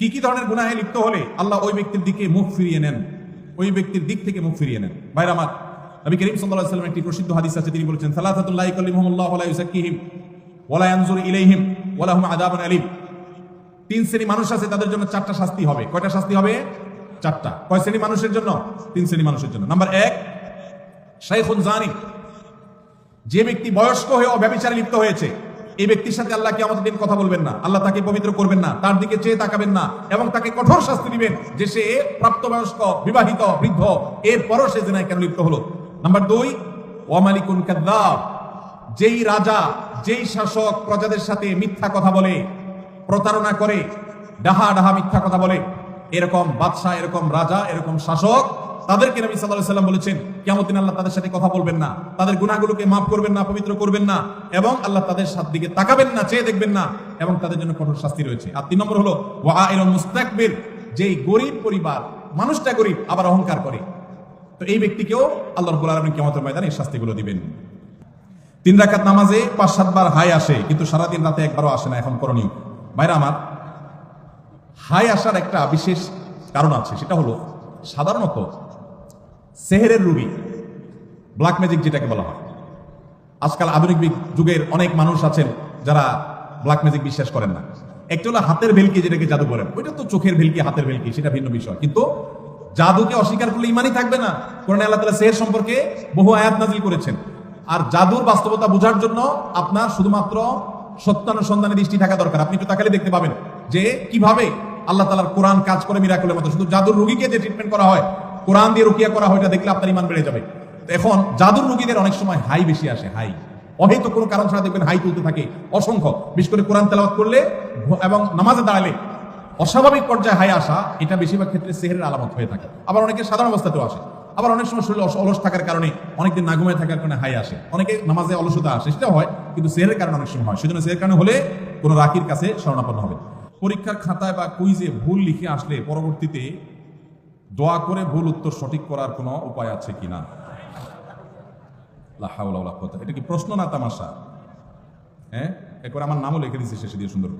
কি কি ধরনের গুনাহে লিপ্ত হলে আল্লাহ ওই ব্যক্তির দিকে মুখ ফিরিয়ে নেন? ওই ব্যক্তির দিক থেকে মুখ ফিরিয়ে নেন। ভাইরা আমার, নবী করিম আলাইহি সাল্লাম একটি প্রসিদ্ধ হাদিস আছে, তিনি বলেছেন ইউসাক্কিহিম ওয়া লা ইয়ানজুরু ইলাইহিম ওয়া লাহুম আযাবুন আলীম। তিন শ্রেণি মানুষ আছে, তাদের জন্য চারটা শাস্তি হবে। কয়টা শাস্তি হবে? চারটা। কয় শ্রেণি মানুষের জন্য? তিন শ্রেণি মানুষের জন্য। নাম্বার এক, শাইখুন জানি। যে ব্যক্তি বয়স্ক হয়ে অব্যবিচারে লিপ্ত হয়েছে এই ব্যক্তির সাথে আল্লাহ কি আমাদের দিন কথা বলবেন না। আল্লাহ তাকে পবিত্র করবেন না, তার দিকে চেয়ে তাকাবেন না এবং তাকে কঠোর শাস্তি দিবেন যে সে প্রাপ্তবয়স্ক, বিবাহিত, বৃদ্ধ, এরপরও সে জেনায় কেন লিপ্ত হলো? নাম্বার দুই, ওয়ামালিকুন কাদ্দাব, যেই রাজা, যেই শাসক প্রজাদের সাথে মিথ্যা কথা বলে, প্রতারণা করে, ডাহা ডাহা মিথ্যা কথা বলে, এরকম বাদশাহ, এরকম রাজা, এরকম শাসক তাদেরকে নবী আলাইহি সাল্লাম বলেছেন কেমন আল্লাহ তাদের সাথে কথা বলবেন না, তাদের গুনাহগুলোকে মাফ করবেন না, পবিত্র করবেন না এবং আল্লাহ তাদের সাথ দিকে তাকাবেন না, চেয়ে দেখবেন না এবং তাদের জন্য কঠোর শাস্তি রয়েছে। আর তিন নম্বর হলো ওয়াইল মুস্তাকবির যেই গরিব পরিবার, মানুষটা গরিব, আবার অহংকার করে। তো এই ব্যক্তিকেও আল্লাহ রাব্বুল আলামিন কিয়ামতের ময়দানে এই শাস্তিগুলো দিবেন। তিন রাকাত নামাজে পাঁচ সাতবার হাই আসে, কিন্তু সারাদিন রাতে একবারও আসে না, এখন করণীয়। ভাইরা আমার, হাই আসার একটা বিশেষ কারণ আছে, সেটা হলো সাধারণত সেহেরের রুগী ব্ল্যাক ম্যাজিক যেটাকে বলা হয়। আজকাল আধুনিক যুগের অনেক মানুষ আছেন যারা ব্ল্যাক ম্যাজিক বিশ্বাস করেন না। একটা হলো হাতের ভেলকি যেটাকে জাদু বলেন ওইটা তো চোখের ভেলকি, হাতের ভেলকি, সেটা ভিন্ন বিষয়। কিন্তু জাদুকে অস্বীকার করলে ইমানই থাকবে না। কোরআনে আল্লাহ তাআলা সেহের সম্পর্কে বহু আয়াত নাজিল করেছেন। আর জাদুর বাস্তবতা বোঝার জন্য আপনার শুধুমাত্র সত্যানুসন্ধানে দৃষ্টি থাকা দরকার। আপনি একটু তাকালে দেখতে পাবেন যে কীভাবে আল্লাহ তালার কোরআন কাজ করে মিরাকুলের মতো। শুধু জাদুর রুগীকে যে ট্রিটমেন্ট করা হয় কোরআন দিয়ে রুকিয়া করা হয় দেখলে আপনার ইমান বেড়ে যাবে। এখন জাদুর রুগীদের অনেক সময় হাই বেশি আসে, হাই। অহেতু কোনো কারণ ছাড়া দেখবেন হাই তুলতে থাকে। অসংখ্য। বিশেষ করে কোরআন তেলাওয়াত করলে এবং নামাজে দাঁড়ালে অস্বাভাবিক পর্যায়ে হাই আসা, এটা বেশিরভাগ ক্ষেত্রে সেহের আলামত হয়ে থাকে। আবার অনেকে সাধারণ অবস্থাতেও আসে। আবার অনেক সময় শরীর অলস থাকার কারণে অনেকদিন না ঘুমিয়ে থাকার কারণে হাই আসে। অনেকে নামাজে অলসতা আসে, সেটাও হয়, কিন্তু সেহের কারণে অনেক সময় হয়। সেজন্য সেহের কারণে হলে কোনো রাকির কাছে শরণাপন্ন হবে। পরীক্ষার খাতায় বা কুইজে ভুল লিখে আসলে পরবর্তীতে দোয়া করে ভুল উত্তর সঠিক করার কোনো উপায় আছে ওয়ালা কুওয়াতা। এটা কি প্রশ্ন না তামাশা? হ্যাঁ? একবার আমার নামও লিখে দিচ্ছে শেষে দিয়ে সুন্দর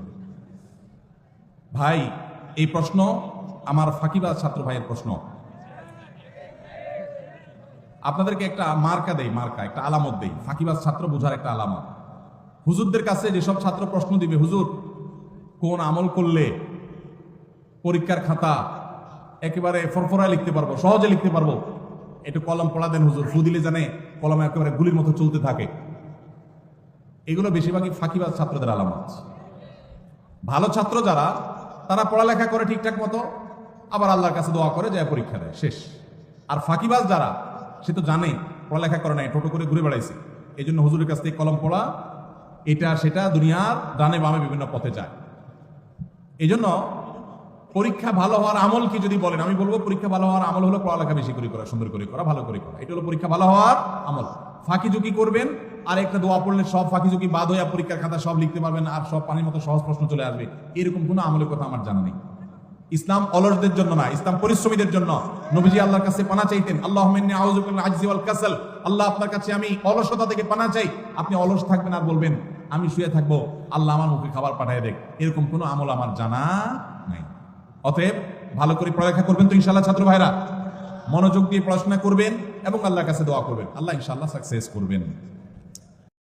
ভাই, এই প্রশ্ন আমার ফাঁকিবাজ ছাত্র ভাইয়ের প্রশ্ন। আপনাদেরকে একটা মার্কা দেই, মার্কা, একটা আলামত দেই। ফাঁকিবাজ ছাত্র বোঝার একটা আলামত। হুজুরদের কাছে যেসব ছাত্র প্রশ্ন দিবে, হুজুর, কোন আমল করলে পরীক্ষার খাতা একেবারে ফরফরায় লিখতে পারব, সহজে লিখতে পারব। একটু কলম পড়া দেন হুজুর, ফু দিলে জানে কলম একেবারে গুলির মতো চলতে থাকে। এগুলো বেশিরভাগই ফাঁকিবাজ ছাত্রদের আলামত। ভালো ছাত্র যারা, তারা পড়ালেখা করে ঠিকঠাক মতো, আবার আল্লাহর কাছে দোয়া করে যায় পরীক্ষা দেয়, শেষ। আর ফাঁকিবাজ যারা, সে তো জানে, পড়ালেখা করে নাই, টোটো করে ঘুরে বেড়াইছে। এই জন্য হুজুরের কাছ থেকে কলম পড়া, এটা সেটা দুনিয়ার ডানে বামে বিভিন্ন পথে যায়। এই জন্য পরীক্ষা ভালো হওয়ার আমল কি যদি বলেন? আমি বলব পরীক্ষা ভালো হওয়ার আমল হলো পড়ালেখা বেশি করে করা, সুন্দর করে করা, ভালো করে করা। এটা হলো পরীক্ষা ভালো হওয়ার আমল। ফাঁকি ঝুঁকি করবেন আর একটা দোয়া পড়লে সব ফাঁকি ঝুঁকি বাদ হইয়া পরীক্ষার খাতা সব লিখতে পারবেন আর সব পানির মতো সহজ প্রশ্ন চলে আসবে। এরকম কোনো আমলের কথা আমার জানা নেই। ইসলাম অলসদের জন্য না, ইসলাম পরিশ্রমীদের জন্য। নবীজি আল্লাহর কাছে পানা চাইতেন আল্লাহ কাসাল। আল্লাহ আপনার কাছে আমি অলসতা থেকে পানা চাই। আপনি অলস থাকবেন আর বলবেন, আমি শুয়ে থাকব। আল্লাহ আমার মুখে খাবার পাঠায় দেখ। এরকম কোনো আমল আমার জানা নাই। অতএব ভালো করে পড়ালেখা করবেন তো ইনশাল্লাহ ছাত্র ভাইরা। মনোযোগ দিয়ে পড়াশোনা করবেন এবং আল্লাহর কাছে দোয়া করবেন। আল্লাহ ইনশাল্লাহ সাকসেস করবেন।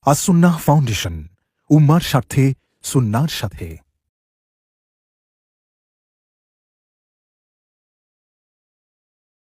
আসুন্নাহ ফাউন্ডেশন, উম্মার স্বার্থে, সুন্নার সাথে।